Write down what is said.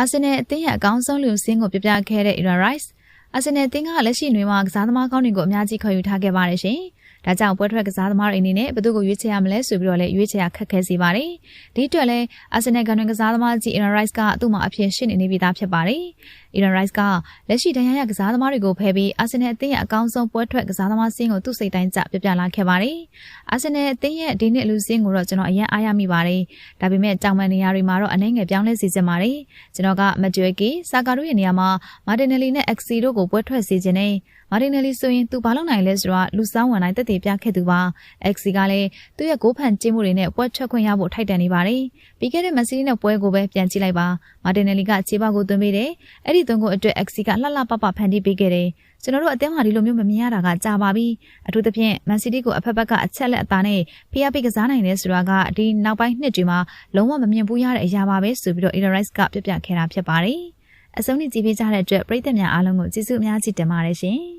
အာဆင်နယ်အသင်းရဲ့အကောင်းဆုံးလူစင်းကိုပြပြခဲ့တဲ့ Aaron Rice အာဆင်နယ်အသင်းကလက်ရှိຫນွေမှာကစားသမားကောင်းတွေကိုအများကြီးခေါ်ယူထားခဲ့ပါတယ်ရှင်။ဒါကြောင့်ပွဲထွက်ကစားသမားတွေအနေနဲ့ဘယ်သူကိုရွေးချယ်ရမလဲဆိုပြီးတော့လည်းရွေးချယ်ရခက်ခဲစေပါတယ်။ဒီအတွက်လည်းအာဆင်နယ်ကန်တွင်ကစားသမားကြီး Aaron Rice ကသူ့မှာအဖြစ်ရှင်းနေနေပြီးသားဖြစ်ပါတယ်။ Aaron Rice ကလက်ရှိဒဏ်ရာရကစားသမားတွေကိုဖယ်ပြီးအာဆင်နယ်အသင်းရဲ့အကောင်းဆုံးပွဲထွက်ကစားသမားစင်းကိုသူ့စိတ်တိုင်းကျပြပြလာခဲ့ပါတယ်။အာဆင်နယ်အသင်းရဲ့ဒီနှစ်လူစင်းကိုတော့ကျွန်တော်အရင်အားရမိပါတယ်။ဒါပေမဲ့တောင်ပန်နေရာတွေမှာတော့အနေငယ်ပြောင်းလဲစေချင်ပါတယ်။ကျွန်တော်ကမကြွယ်ကီစာကာတို့ရဲ့နေရာမှာမာတင်နယ်လီနဲ့အက်ဆီတို့ကိုပွဲထွက်စေခြင်းနဲ့မာတင်နယ်လီဆိုရင်သူဘာလုပ်နိုင်လဲဆိုတော့လူဆောင်ဝင်တိုင်းတက်တည်ပြခဲ့သူပါ။ XC ကလည်းသူ့ရဲ့ဂိုးဖန်ကျင်းမှုတွေနဲ့ပွဲထွက်ခွင့်ရဖို့ထိုက်တန်နေပါတယ်။ပြီးခဲ့တဲ့မက်ဆီနဲ့ပွဲကိုပဲပြန်ကြည့်လိုက်ပါ။မာတင်နယ်လီကခြေပေါက်ကိုသွင်းပေးတယ်။အဲ့ဒီသွင်းကိုအတွက် XC ကလှလှပပဖန်တီးပေးခဲ့တယ်။ကျွန်တော်တို့အသင်းမှာဒီလိုမျိုးမမြင်ရတာကကြာပါပြီ။အထူးသဖြင့်မန်စီးတီးကိုအဖက်ဖက်ကအချက်လက်အသားနဲ့ဖိအားပေးကစားနိုင်တယ်ဆိုတာကဒီနောက်ပိုင်းနှစ်တွေမှာလုံးဝမမြင်ဘူးရတဲ့အရာပါပဲဆိုပြီးတော့ Aaron Rice ကပြပြခဲ့တာဖြစ်ပါတယ်။အဆုံးထိကြည့်ပေးကြတဲ့အတွက်ပရိသတ်များအားလုံးကိုကျေးဇူးအများကြီးတင်ပါတယ်ရှင်။